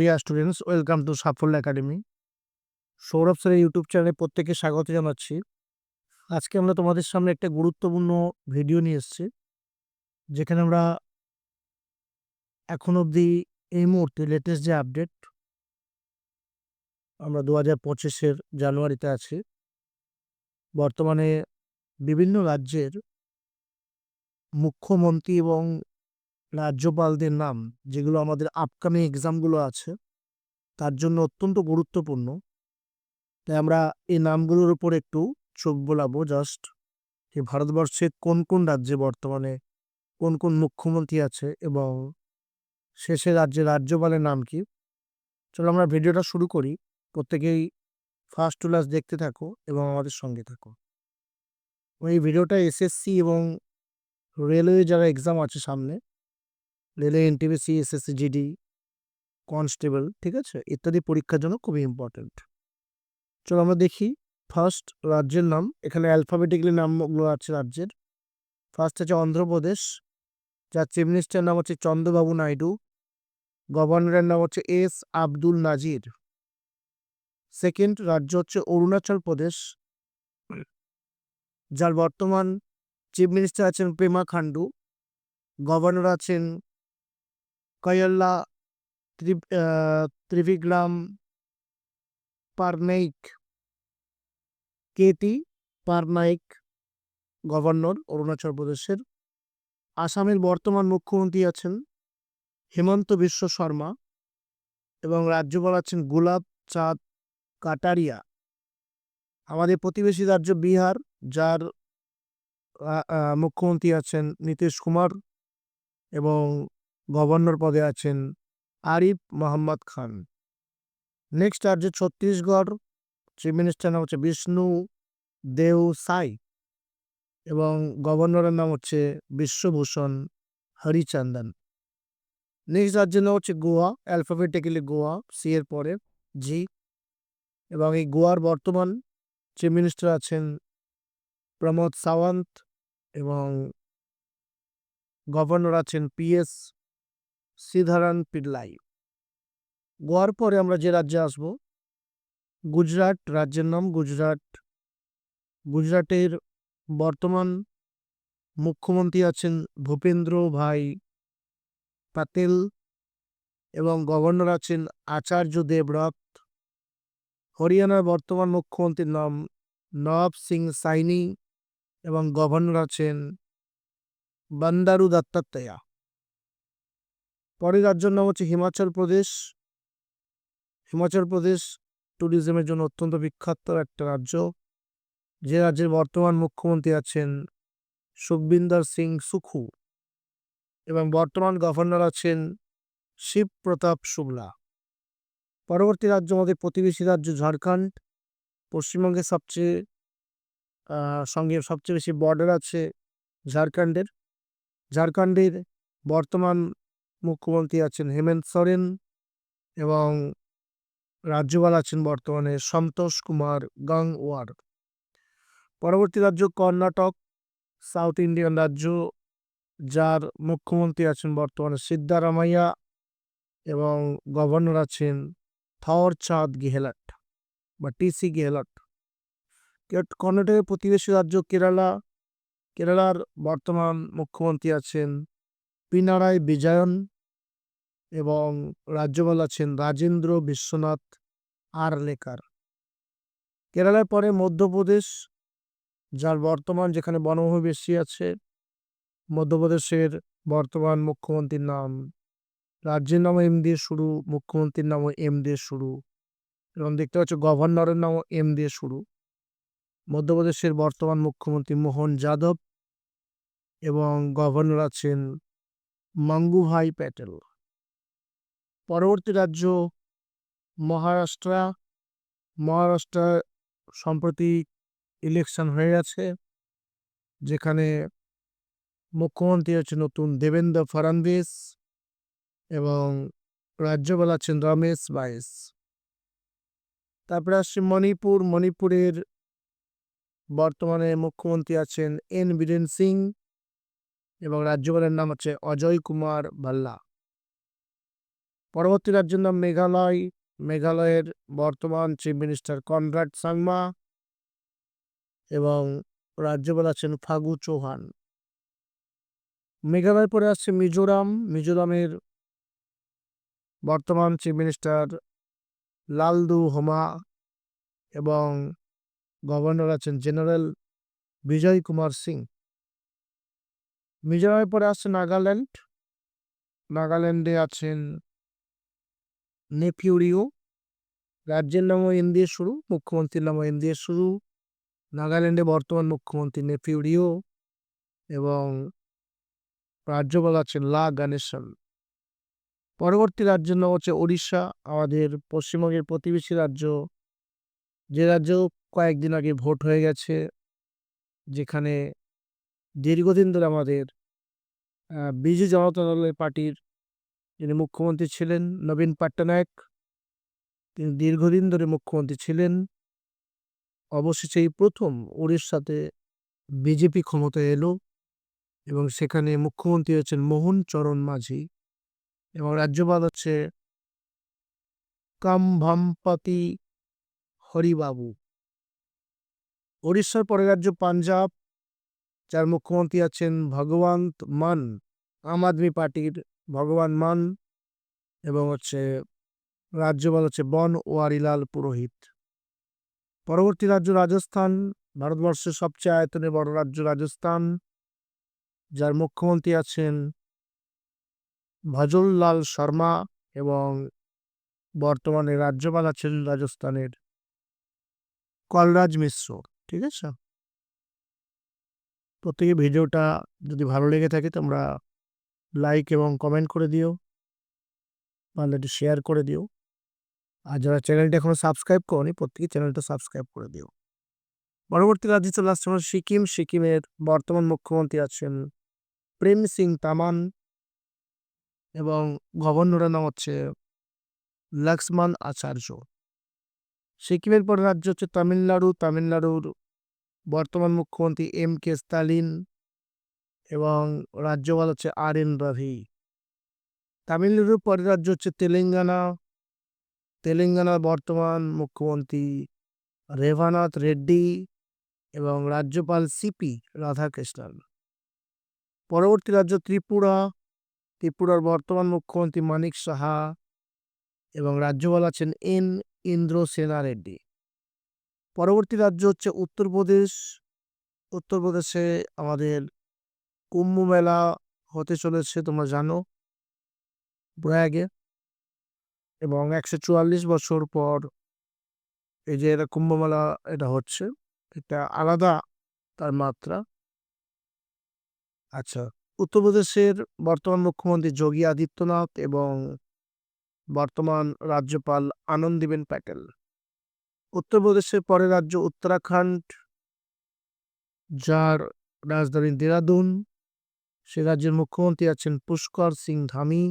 Dear students welcome to Safalya academy Sourav স্যারের YouTube চ্যানেলে প্রত্যেকে স্বাগত জানাচ্ছি। আজকে আমরা তোমাদের সামনে একটা গুরুত্বপূর্ণ ভিডিও নিয়ে এসেছি, যেখানে আমরা এখন অবধি এই মুহূর্তে লেটেস্ট যে আপডেট আমরা দু হাজার পঁচিশের জানুয়ারিতে আছি। বর্তমানে বিভিন্ন রাজ্যের মুখ্যমন্ত্রী এবং রাজ্যপালদের নাম, যেগুলো আমাদের আপকামিং এক্সামগুলো আছে, তার জন্য অত্যন্ত গুরুত্বপূর্ণ। তাই আমরা এই নামগুলোর উপর একটু চোখ বোলাবো জাস্ট যে ভারতবর্ষে কোন কোন রাজ্যে বর্তমানে কোন কোন মুখ্যমন্ত্রী আছে এবং শেষে রাজ্যে রাজ্যপালের নাম কি। চলো আমরা ভিডিওটা শুরু করি। প্রত্যেকেই ফার্স্ট টু লাস্ট দেখতে থাকো এবং আমাদের সঙ্গে থাকো। এই ভিডিওটা এসএসসি এবং রেলওয়ে যারা এক্সাম আছে সামনে railway NTPC SSC GD constable ঠিক আছে? ইত্যাদি পরীক্ষার জন্য খুবই ইম্পর্টেন্ট চলো আমরা দেখি ফার্স্ট রাজ্যের নাম, এখানে অ্যালফাবেটিক্যালি নামগুলো আছে রাজ্যের। ফার্স্ট আছে অন্ধ্রপ্রদেশ, যার চিফ মিনিস্টার নাম হচ্ছে চন্দ্রবাবু নাইডু। গভর্নরের নাম হচ্ছে এস আব্দুল নাজির। সেকেন্ড রাজ্য হচ্ছে অরুণাচল প্রদেশ, যার বর্তমান চিফ মিনিস্টার আছেন পেমা খান্ডু গভর্নর আছেন কয়ল্লা ত্রি ত্রিবিক্রম পারনাইক কেটি পারনাইক গভর্নর অরুণাচল প্রদেশের আসামের বর্তমান মুখ্যমন্ত্রী আছেন হেমন্ত বিশ্ব শর্মা এবং রাজ্যপাল আছেন গোলাপ চাঁদ কাটারিয়া। আমাদের প্রতিবেশী রাজ্য বিহার, যার মুখ্যমন্ত্রী আছেন নীতিশ কুমার এবং গভর্নর পদে আছেন আরিফ মোহাম্মদ খান। নেক্সট আর যে ছত্তিশগড় চিফ মিনিস্টার নাম হচ্ছে বিষ্ণু দেও সাই এবং গভর্নরের নাম হচ্ছে বিশ্বভূষণ হরিচন্দন। নেক্সট রাজ্যের নাম হচ্ছে গোয়া অ্যালফাবেটিক্যালি গোয়া সি এর পরে জি এবং এই গোয়ার বর্তমান চিফ মিনিস্টার আছেন প্রমোদ সাওয়ান্ত এবং গভর্নর আছেন পিএস শ্রীধারান পিল্লাই গোয়ার পরে আমরা যে রাজ্যে আসব? গুজরাট, রাজ্যের নাম গুজরাট। গুজরাটের বর্তমান মুখ্যমন্ত্রী আছেন ভূপেন্দ্র ভাই পাতেল এবং গভর্নর আছেন আচার্য দেবরথ হরিয়ানার বর্তমান মুখ্যমন্ত্রীর নাম নব সিং সাইনি এবং গভর্নর আছেন বন্দারু দত্তাত্রেয়া। পরের রাজ্যের নাম হচ্ছে হিমাচল প্রদেশ হিমাচল প্রদেশ ট্যুরিজমের জন্য অত্যন্ত বিখ্যাত একটা রাজ্য। যে রাজ্যের বর্তমান মুখ্যমন্ত্রী আছেন সুখবিন্দর সিং সুখু এবং বর্তমান গভর্নর আছেন শিব প্রতাপ শুক্লা। পরবর্তী রাজ্য আমাদের প্রতিবেশী রাজ্য ঝাড়খণ্ড। পশ্চিমবঙ্গের সবচেয়ে সঙ্গে সবচেয়ে বেশি বর্ডার আছে ঝাড়খণ্ডের। ঝাড়খণ্ডের বর্তমান মুখ্যমন্ত্রী আছেন হেমন্ত সোরেন এবং রাজ্যপাল আছেন বর্তমানে সন্তোষ কুমার গাংওয়ার পরবর্তী রাজ্য কর্ণাটক, সাউথ ইন্ডিয়ান রাজ্য, যার মুখ্যমন্ত্রী আছেন বর্তমানে সিদ্ধারামাইয়া এবং গভর্নর আছেন থর চাঁদ গেহলট বা টিসি গেহলট। কর্ণাটকের প্রতিবেশী রাজ্য কেরালা। কেরালার বর্তমান মুখ্যমন্ত্রী আছেন পিনারায় বিজয়ন এবং রাজ্যপাল আছেন রাজেন্দ্র বিশ্বনাথ আর লেকার। কেরালার পরে মধ্যপ্রদেশ, যার বর্তমান যেখানে বনভূমি বেশি আছে, মধ্যপ্রদেশের বর্তমান মুখ্যমন্ত্রীর নাম, রাজ্যের নামও এম দিয়ে শুরু, মুখ্যমন্ত্রীর নামও এম দিয়ে শুরু, এবং দেখতে পাচ্ছ গভর্নরের নামও এম দিয়ে শুরু। মধ্যপ্রদেশের বর্তমান মুখ্যমন্ত্রী মোহন যাদব এবং গভর্নর আছেন মাঙ্গুভাই প্যাটেল। পরবর্তী রাজ্য মহারাষ্ট্র। মহারাষ্ট্র সম্প্রতি ইলেকশন হয়ে গেছে, যেখানে মুখ্যমন্ত্রী হচ্ছে নতুন দেবেন্দ্র ফারানবিস এবং রাজ্যপাল আছেন রমেশ বাইস। তারপরে আসছে মণিপুর। মণিপুরের বর্তমানে মুখ্যমন্ত্রী আছেন এন বীরেন সিং। এবং রাজ্যপালের নাম হচ্ছে অজয় কুমার ভাল্লা। পরবর্তী রাজ্যের নাম মেঘালয়। মেঘালয়ের বর্তমান চিফ মিনিস্টার কনরাড সাংমা এবং রাজ্যপাল আছেন ফাগু চৌহান। মেঘালয় পরে আসছে মিজোরাম। মিজোরামের বর্তমান চিফ মিনিস্টার লালদু হোমা এবং গভর্নর আছেন জেনারেল বিজয় কুমার সিং। মিজোরামের পরে আসছে নাগাল্যান্ড। নাগাল্যান্ডে আছেন নেপিউরিও। রাজ্যের নামও এন দিয়ে শুরু, মুখ্যমন্ত্রীর নামও এন দিয়ে শুরু। নাগাল্যান্ডে বর্তমান মুখ্যমন্ত্রী নেপিউরিও এবং রাজ্যপাল আছেন লা গানেশন পরবর্তী রাজ্যের নাম হচ্ছে ওড়িশা। আমাদের পশ্চিমবঙ্গের প্রতিবেশী রাজ্য। যে রাজ্য কয়েকদিন আগে ভোট হয়ে গেছে, যেখানে দীর্ঘদিন ধরে আমাদের বিজু জনতা দলের পার্টির যিনি মুখ্যমন্ত্রী ছিলেন নবীন পট্টনায়ক তিনি দীর্ঘদিন ধরে মুখ্যমন্ত্রী ছিলেন। অবশেষে এই প্রথম উড়িষ্যাতে বিজেপি ক্ষমতায় এলো এবং সেখানে মুখ্যমন্ত্রী হচ্ছেন মোহন চরণ মাঝি এবং রাজ্যপাল হচ্ছে কামভাম্পাতি হরিবাবু। উড়িষ্যার পরে রাজ্য পাঞ্জাব যার মুখ্যমন্ত্রী আছেন ভগবন্ত মান, আম আদমি পার্টির ভগবান মান এবং হচ্ছে রাজ্যপাল হচ্ছে বন ওয়ারিলাল পুরোহিত। পরবর্তী রাজ্য রাজস্থান, ভারতবর্ষের সবচেয়ে আয়তনে বড় রাজ্য রাজস্থান, যার মুখ্যমন্ত্রী আছেন ভজনলাল শর্মা এবং বর্তমানে রাজ্যপাল আছেন রাজস্থানের কলরাজ মিশ্র, ঠিক আছে? প্রত্যেকে ভিডিওটা যদি ভালো লেগে থাকে তোমরা লাইক এবং কমেন্ট করে দিও। পারলে একটু শেয়ার করে দিও। আর যারা চ্যানেলটা এখনও সাবস্ক্রাইব করনি, প্রত্যেকে চ্যানেলটা সাবস্ক্রাইব করে দিও। পরবর্তী রাজ্যে চলে আসছে আমরা সিকিম। সিকিমের বর্তমান মুখ্যমন্ত্রী আছেন প্রেম সিং তামান এবং গভর্নরের নাম হচ্ছে লক্ষ্মণ আচার্য। সিকিমের পর রাজ্য হচ্ছে তামিলনাড়ু। তামিলনাড়ুর বর্তমান মুখ্যমন্ত্রী এম কে স্টালিন এবং রাজ্যপাল হচ্ছে আর এন রভি। তামিলনাড়ুর পরের রাজ্য হচ্ছে তেলেঙ্গানা। তেলেঙ্গানার বর্তমান মুখ্যমন্ত্রী রেভানাথ রেড্ডি এবং রাজ্যপাল সিপি রাধাকৃষ্ণন। পরবর্তী রাজ্য ত্রিপুরা। ত্রিপুরার বর্তমান মুখ্যমন্ত্রী মানিক সাহা এবং রাজ্যপাল আছেন এন ইন্দ্র সেনা রেড্ডি। পরবর্তী রাজ্য হচ্ছে উত্তরপ্রদেশ। উত্তরপ্রদেশে আমাদের কুম্ভ মেলা হতে চলেছে, তোমরা জানো, প্রয়াগে। এবং একশো চুয়াল্লিশ বছর পর এই যে এটা কুম্ভ মেলা, এটা হচ্ছে, এটা আলাদা তার মাত্রা। আচ্ছা উত্তরপ্রদেশের বর্তমান মুখ্যমন্ত্রী যোগী আদিত্যনাথ এবং বর্তমান রাজ্যপাল আনন্দীবেন প্যাটেল। উত্তরপ্রদেশের পরে রাজ্য উত্তরাখণ্ড, যার রাজধানী দেরাদুন, সে রাজ্যের মুখ্যমন্ত্রী আছেন পুষ্কর সিং ধামি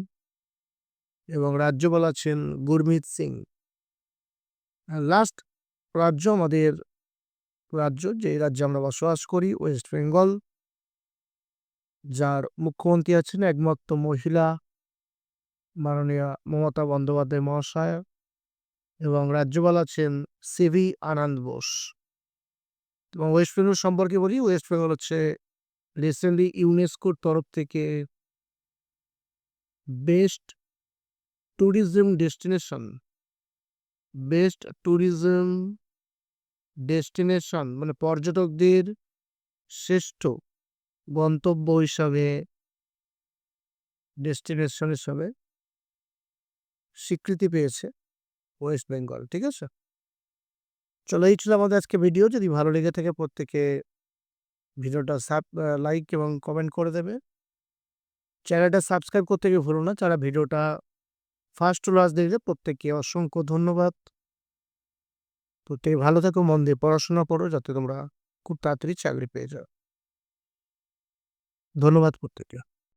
এবং রাজ্যপাল আছেন গুরমিত সিং। লাস্ট রাজ্য আমাদের রাজ্য, যে রাজ্যে আমরা বসবাস করি ওয়েস্ট বেঙ্গল যার মুখ্যমন্ত্রী আছেন একমাত্র মহিলা মাননীয় মমতা বন্দ্যোপাধ্যায় মহাশয়। এবং রাজ্যপাল আছেন সিভি আনন্দ বোস। এবং ওয়েস্ট বেঙ্গল সম্পর্কে বলি ওয়েস্ট বেঙ্গল হচ্ছে রিসেন্টলি ইউনেস্কোর তরফ থেকে best tourism destination best tourism destination মানে পর্যটকদের শ্রেষ্ঠ গন্তব্য হিসাবে ডেস্টিনেশন হিসাবে স্বীকৃতি পেয়েছে। ওয়েস্ট বেঙ্গল, ঠিক আছে? চলো এই ছিল আমাদের আজকে ভিডিও। যদি ভালো লেগে থাকে প্রত্যেকে ভিডিওটা সাব লাইক এবং কমেন্ট করে দেবে। চ্যানেলটা সাবস্ক্রাইব করতে গিয়ে ভুলো না। যারা ভিডিওটা ফার্স্ট টু লাস্ট দেখলে প্রত্যেককে অসংখ্য ধন্যবাদ। প্রত্যেকে ভালো থাকো, মন দিয়ে পড়াশোনা করো যাতে তোমরা খুব তাড়াতাড়ি চাকরি পেয়ে যাও। ধন্যবাদ প্রত্যেকে